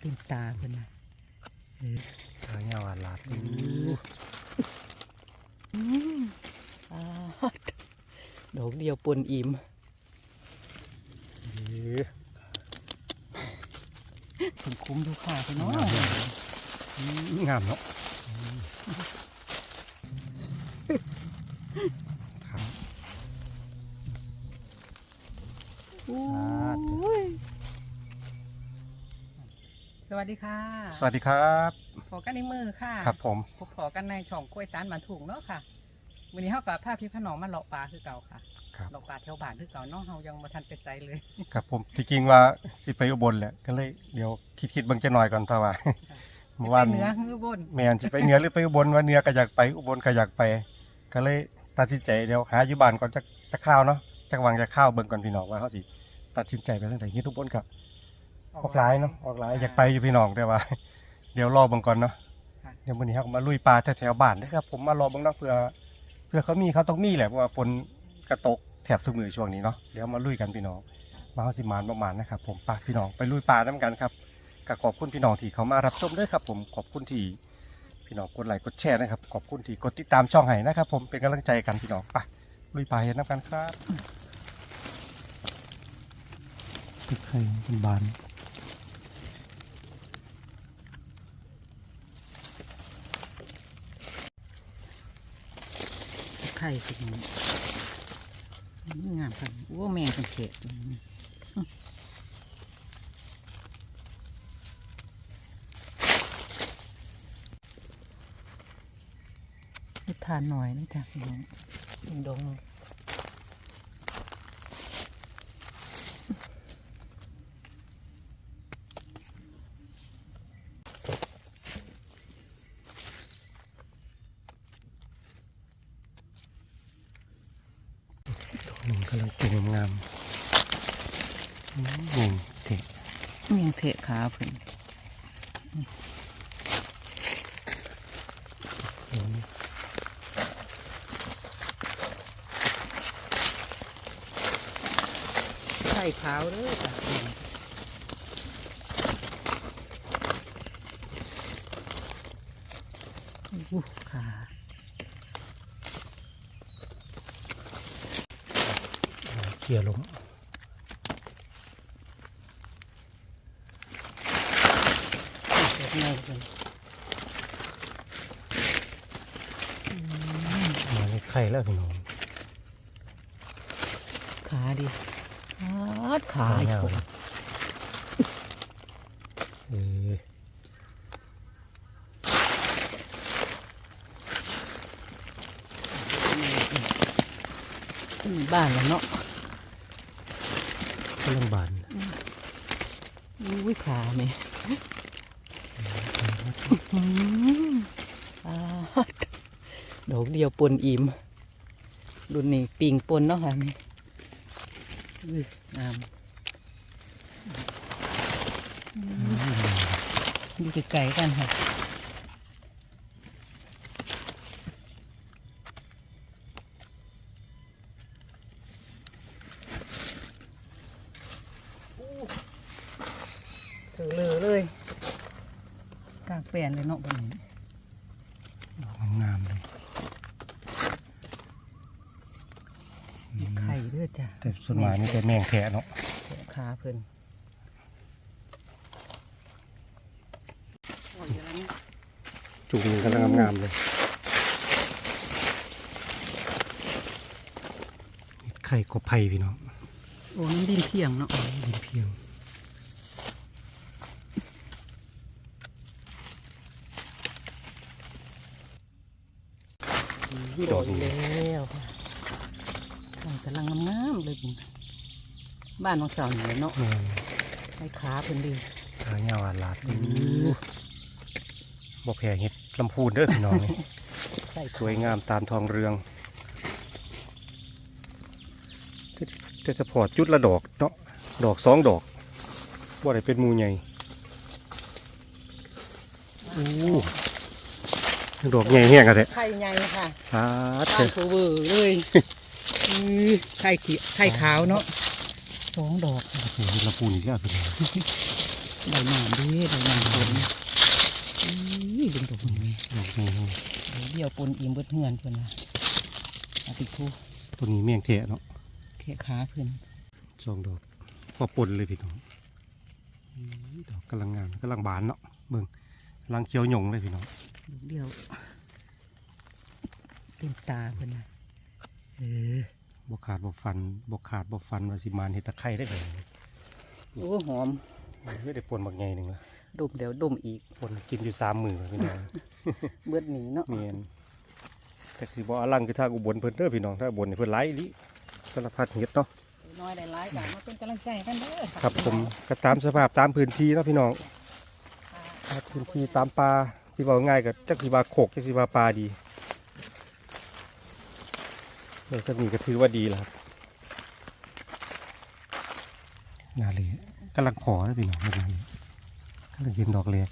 เต็มตาเพิ่นน่ะเออทางยาวาลาดอืมอืมอ่าดอกเดียวปนอิ่มเออถึงคุ้มดูค่าไปเนาะงามเนาะครับโอ้ สวัสดีค่ะสวัสดีครับพอกันในมือค่ะครับผมพบพอกันในช่องกล้วยสารมันถูกเนาะค่ะวันนี้เฮากับภาพพี่พน้องมาเลาะปลาคือเก่าค่ะครับเลาะปลาแถวบ้านคือเก่าเนาะเฮายังบ่ทันไปไสเลยครับผมที่จริงว่าสิไปอุบลแหละก็เลยเดี๋ยวคิดคิดๆเบิ่งจะหน่อยก่อนถ้าว่าสิเมื่อไปวานเหนือคือบนแม่นสิไปเหนือหรือไปอุบลว่าเหนือก็อยากไปอุบลก็อยากไป ก็เลยตัดสินใจเดี๋ยวหาอยู่บ้านก่อนจะจะข้าวเนาะจักวางจะข้าวเบิ่งก่อนพี่น้องว่าเฮาสิตัดสินใจไปทางไหนเฮ็ดอุบลกับ ออกหลายเนาะออกหลายอยากไปอยู่พี่น้องแต่ว่า เดี๋ยวรอเบิ่งก่อนเนาะค่ะเดี๋ยวมื้อนี้เฮาก็มาลุยปลาแถวๆบ้านนะครับ ผมมารอเบิ่งเนาะเพื่อเพื่อเขามีเขาต้องมีแหละเพราะว่าฝนกระตกแถบซุมือช่วงนี้เนาะเดี๋ยวมาลุยกันพี่น้องมาเฮาสิมานบ่มานนะครับ ผมปากพี่น้องไปลุยปลานํกันครับก็ขอบคุณพี่น้องที่เขามารับชมด้วยครับ ผมขอบคุณที่พี่น้องกดไลค์กดแชร์นะครับขอบคุณที่กดติดตามช่องให้นะครับ ผมเป็นกำลังใจกันพี่น้องไปลุยปลาเห็นน้ำกันครับตึกไข่เป็นบาน ไข่คือมันนี่งามครับโอ้แมงสังเกตตัวนี้ให้ทานหน่อยนะจ๊ะพี่น้องดง ตัวหนึ่งกำลังเก่งงามๆอืมหนึ่งเทะ แมงเทะ ขาเพิ่นหนึ่งไข่ขาวเลยจ้ะอู้ขาเขี่ยลง เกิด ไงเพิ่นมาในไข่แล้วพี่น้องขาดิขาดขาขาอีกยาวคนเลยเอออืมบ้านแล้วเนาะกำลังบานอุ้ยขาแม่อืมอ่า ดอกเดียวปนอิ่มรุ่นนี้ปิงปนเนาะค่ะนี่อุ้ยงามดูไกลๆกันค่ะ ถือเลยเลยกลาง แปลนเลยเนาะบนนี้งามเลยไข่เด้อจ้ะแต่ส่วนมากนี่แต่แมงแทะเนาะขาเพิ่นโอ้ยเดี๋ยวนั้นจุกกำลังงามๆเลยไข่กบไผ่พี่น้องโอ้น้ำดินเที่ยงเนาะดินเพียง ดอกโอ้ยนี้แล้วค่ะไข่กำลังงามๆเลยบุญบ้านน้องสาวนี่แหละเนาะแม่นไข่ขาเพิ่นดีขายาวอาลาดบ่แพ้เห็ดลำพูนเด้อพี่น้องนี่ไข่สวยงามตามทองเรืองจะจะจะพอดจุดละดอกเนาะดอกสองดอกว่าได้เป็นหมูใหญ่อู้ ดอกใหญ่แห้งกันเถอะไข่ใหญ่ค่ะสาธุเถอะเบอร์เลยไข่ขีไข่ขาวเนาะสองดอกละปูนอีกแล้วคือดอกหนามดีดอหนามผลนี่เป็นดอกนี้ดอกนี้เดี่ยวปนอิ่มเบิดเงินเพื่อนนะติดคู่ตัวนี้เมี่ยงเทะเนาะเทะขาเพื่อนสองดอกพอปนเลยพี่น้องดอกกำลังงามกำลังบานเนาะเบิ่งกำลังเขียวหยงเลยพี่น้อง เดียวเต็มตาเพิ่นนะเออบกขาดบกฟันบกขาดบกฟันว่าสิมานเห็ดตะไคร้ได้เลยโอ้หอมไม่ได้ปนบักไงหนึ่งละดมแล้วดมอีกปนกินอยู่สามมือพี่น้องเบิดหนีเนาะเมียนแต่สิบอกอลังคือทางอุบลเพิ่นเด้อพี่น้องถ้าอุบลนี่เพิ่นไล่ดิสารพัดเห็ดเนาะน้อยได้หลายกันมาเป็นกำลังใจให้กันเด้อครับผมก็ตามสภาพตามพื้นที่เนาะพี่น้องตามพื้นที่ตามปลา ที่ว่าง่ายกับจักสิว่าโขกจักสิว่าปลาดีเออก็มีก็ถือว่าดีแล้วครับนาเลยกำลังขอนะพี่น้องนาเลยกำลังเย็นดอกเล็ก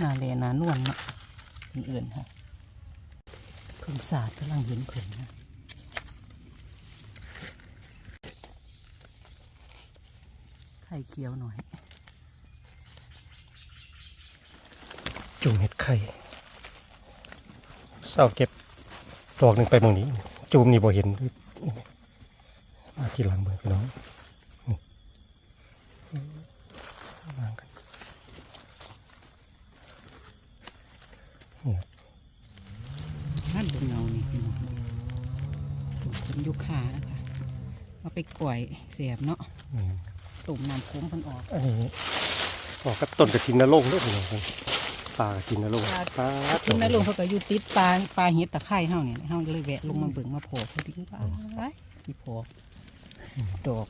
นาเลนานวลเนาะเป็นอื่นค่ะเพิ่นสาดกำลังเห็นเพิ่นะไข่เขียวหน่อย จุ่มเห็ดไข่เศร้าเก็บดอกหนึ่งไปหมองนี้จูมนี่บ่เห็นมาทีหลังเบิ่งพี่น้องนี่วางกันนั่นบนเงานี่พี่น้องตุ่มคนยุคานะคะเอาไปก่อยเสียบเนาะนี่ตุ่มน้ำคุ้มเพิ่นออก อันนี้ออกกระต้นกระทินนรงค์ด้วยพี่น้อง ปลากระทินนรงค์ปลาปลากินแม่ลุงเขาก็อยู่ติดปลาปลาเห็ดตะไคร้เฮาเนี่ยเฮาก็เลยแวะลงมาเบิ่งมาโผล่พอดีว่าที่โผล่ดอก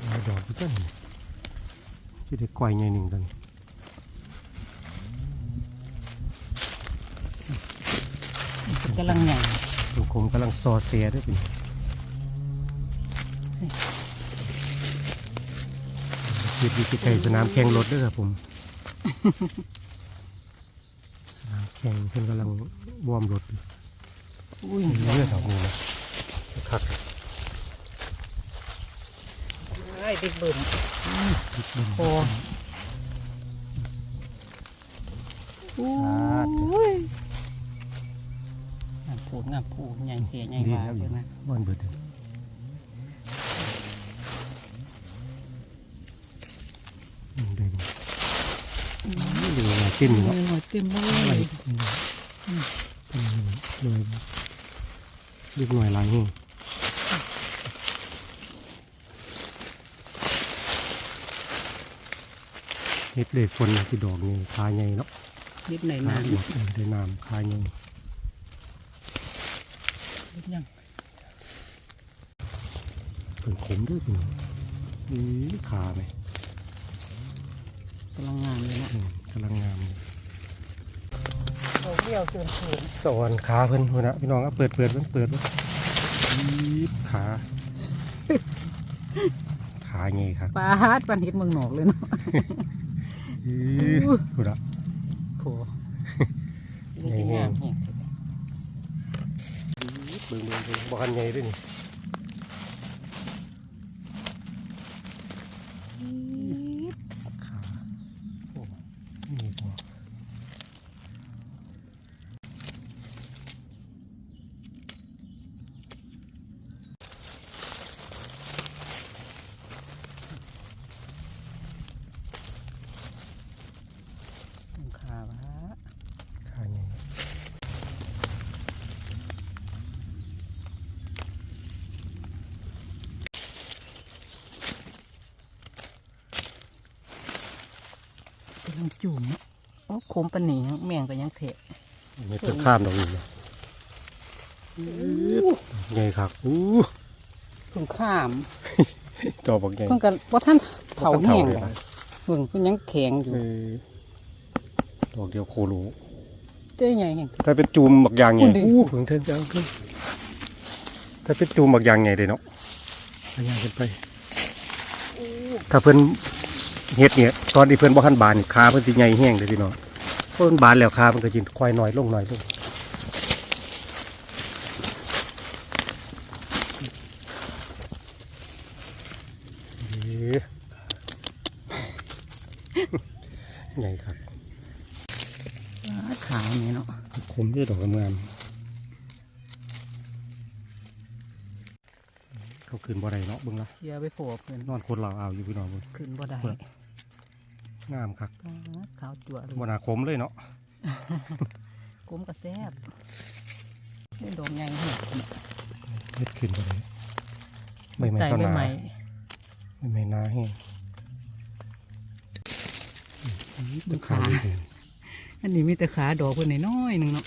เอาดอกพี่ต้นที่ได้ก่อยใหญ่หนึ่งตันกำลังใหญ่ลูกคมกำลังซอเสียด้วยพี่ น้องคิดดีที่ไก่สนามแข่งรถด้วยครับผม สนามแข่งเพื่อนกำลังวอร์มรถอยู่อุ้ยเลือดออกมือนะคักไอ้เด็กเบิ่มนิดเดียวโอ้อุ้ยงามผูงามผูใหญ่เสียใหญ่ดีว่าแล้วอเลยู่ยนะวันเบิดเลย อืมได้ดีนี่ดูมาติ้นอยู่เนาะหน่อยเต็มเลอะไรยเลยรีบหน่วยหลายแห่งเฮ็ดเลยฝนคือดอกนี่คาใหญ่เนาะนิดหน่อยคาน้ำหมดได้น้ำคาใหญ่นิดยังเป็นขมด้วยพี่น้องอือขาไหม กำลังงามเลยนะอืมกำลังงามเลยดอกเดียวเกินเขินสอนขาเพิ่นเพิ่นนะพี่น้องก็เปิดเปิดเพิ่นเปิดเพิ่นอี๊ดขา ขาใหญ่ครับปลาฮาดปันเห็ดเมืองนอกเลยเนาะอี๊ดพูดอะโผล่นี่จะงามแฮงเบิ่งเบิ่งเบิ่งบ่คันใหญ่ด้วยนี่ขาโอ้นี่บ่ ขาวะ ขาใหญ่ กำลังจุ่มเนาะโอ้โคมปานนีแมงก็ยังเทะไม่ต้องข้ามดอกนี่นะใหญ่ครับอู้เพิ่งข้ามดอกบักใหญ่เพิ่งกันว่าท่านเถาแห้งเลยเลยนะเพิ่งเพิ่งยังแข็งอยู่เออดอกเดียวโคโลเจ๊ใหญ่แห้งถ้าเป็นจูมบักยางใหญ่คุณดิอู้ถึงเทินจังขึ้นถ้าเป็นจูมบักยางใหญ่เลยเนาะอันยางขึ้นไป ถ้าเพิ่นเฮ็ดเนี่ย ตอนที่เพิ่นบ่ทันบานนี่ขาเพิ่นสิใหญ่แห้งเลยพี่น้องเพิ่นบานแล้วขาเพิ่นก็สิค่อยน้อยลงน้อยลงเอ๊ะใหญ่ครับขาวนี่เนาะคมด้วยดอกงามๆเขาขึ้นบ่ได้เนาะเบิ่งละเคลียร์ไปโผล่เพื่อนนอนคนเราเอาอยู่พี่น้องเบิ่งขึ้นบ่ได้ งามครับขาวจั่วเลยบ่น่าคมเลยเนาะกุ้มกระแซบนี่ดอกใหญ่เห็ดเฮ็ดขึ้นบ่ได้ไม่ไม่ไต่เข้าใบนาไม้ไม่ไม่นาแห้งดูขาอันนี้มีแต่ขาดอกเพื่อนน้อยๆหนึ่งเนาะ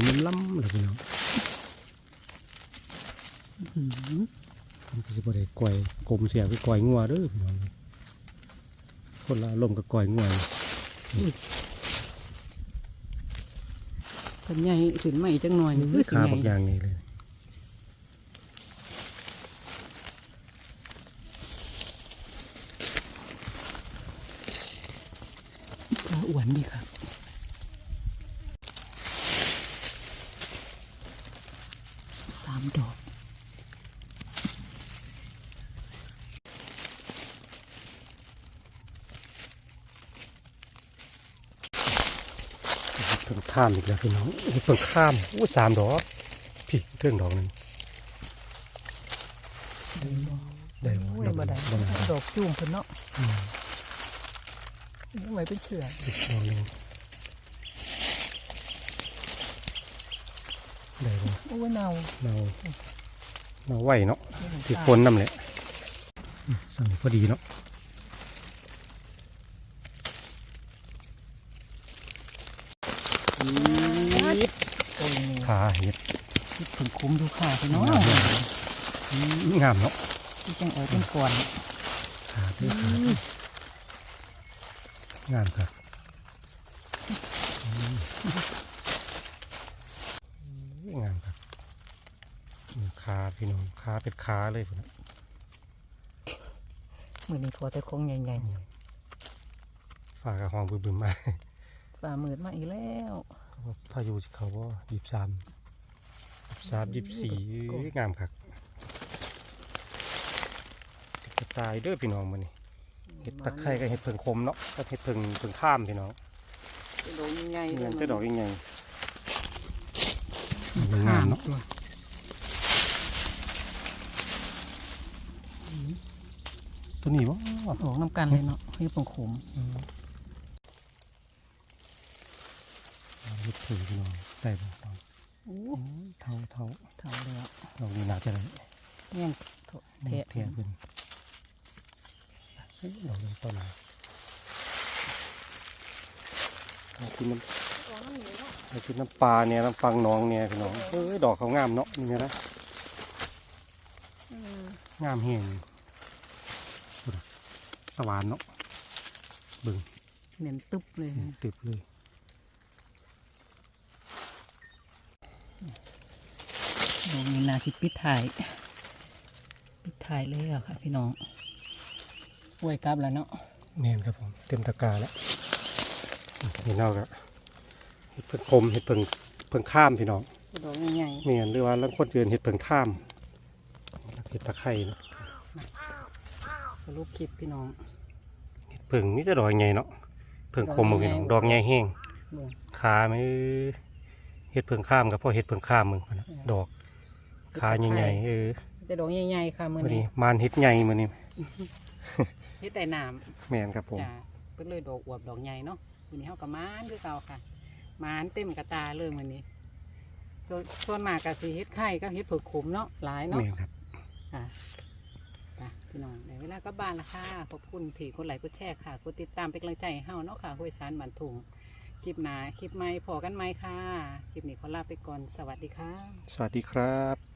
ผมมันล้ำเลยพี่น้องอื้อหือมันก็สิบ่ได้ก่อยกลมเสียคือก่อยงัวเด้อพี่น้องคนละลมณ์กับก่อยงัวต้นใหญ่ขึ้นมาอีกจังหน่อยนี่คือสิขาใหบักอญ่ย่างนี้เลย ขาอ้วนดีครับสามดอก เพิ่งข้ามอีกแล้วพี่น้องเพิ่งข้ามอู้สามดอกพี่เครื่องดอกหนึงได้บ่โอ้ยดอกบ่ได้บ่ได้ดอกจุ่มเพิ่นเนาะอืมนี่ไว้เป็นเสืออีกดอกหนึงได้บ่โอ้ยเน่าเราเราไหวเนาะไม่เห็นที่ตาคนนำแหละอืมสั่งพอดีเนาะ โอ้ยนี่ ขา เห็ดคิดถึงคุ้มดูขาพี่น้องอืมงามเนาะที่จังออกเป็นก่อนขาเด้อขางามครับอืมงามครับอืมขาพี่น้องขาเป็นขาเลยพุ่นน่ะมือนี้พอแต่คงใหญ่ฝากกับห้องบึมๆมาๆฝ่ามืดมาอีกแล้วพายุสิเขาว่ายี่สามยี่ สามยี่สี่งามครับจะตายเด้อพี่น้องมันนี่เห็ดตะไคร้กับเห็ดเพิงคมเนาะก็เห็ดเพิงเพิงข้ามพี่น้องเป็นดอกใหญ่นี่มันจะดอกยังไงข้างามมเนาะตัวตัวนี้วะออกน้ำกันเลยเนาะให้ปงขมเห็ดเพิงพี่น้องได้บ่น้องโอ้โอ้ย เท่าเท่าเท่าแล้วดอกนี้น่าจะได้แย่งโถเทีเทะยบเป็นเฮ้ยดอกนี้ต้นไหนเอากินน้ำให้ชุดน้ำปลาเนี่ยน้ำฟังหน้องเนี่ยพี่น้องเอ้ยดอกเขางามเนาะนี่ไงนะงามเฮียงพุ่นน่ะสวานเนาะเบึงเน้นตึ๊บเลยติดเลย ดอกนี้นาสิปิดถ่ายปิดถ่ายเลยอะค่ะ พี่น้องอวยกลับแล้วเนาะเนียนครับผมเต็มตะกร้าแล้วเห็นเอากะเห็ดเพิ่งคมเห็ดเพิ่งเพิ่งข้ามพี่น้องดอกใหญ่เนียนหรือว่าลังคนเกินเห็ดเพิ่งข้ามเห็ดตะไคร่เนาะๆสรุปคลิปพี่น้องเห็ดเพิ่งนี่จะดอกใหญ่เนาะเพิ่งคมบ่พี่น้องดอกใหญ่แห้งเบิ่งขาไม่เห็ดเพิ่งข้ามกับพ่อเห็ดเพิ่งข้ามมึงพุ่นน่ะดอก ขาใหญ่ๆเออแต่ดอกใหญ่ๆค่ะมื้อมื้อนี้นี้มานเห็ดใหญ่มื้อนี้เฮ็ดแต่น้แม่นครับผำมจ้าเป็นเลยดอกอวบดอกใหญ่เนาะมื้อนี้เฮาก็มานคือเก่าค่ะมานเต็มกระตาเลยมื้อนี้ ส่วนส่วนมากก็สิเฮ็ดไข่กับเฮ็ดเผือกขมเนาะหลายเนาะ แม่นครับ ค่ะไปพี่น้องในเวลากลับบ้านละค่ะ ขอบคุณที่กดไลค์กดแชร์ค่ะ กดติดตามเป็นกำลังใจให้เฮาเนาะค่ะห้วยสารบันทุงคลิปหนาคลิปใหม่พอกันไหมค่ะ คลิปนี้ขอลาไปก่อน สวัสดีค่ะ สวัสดีครับ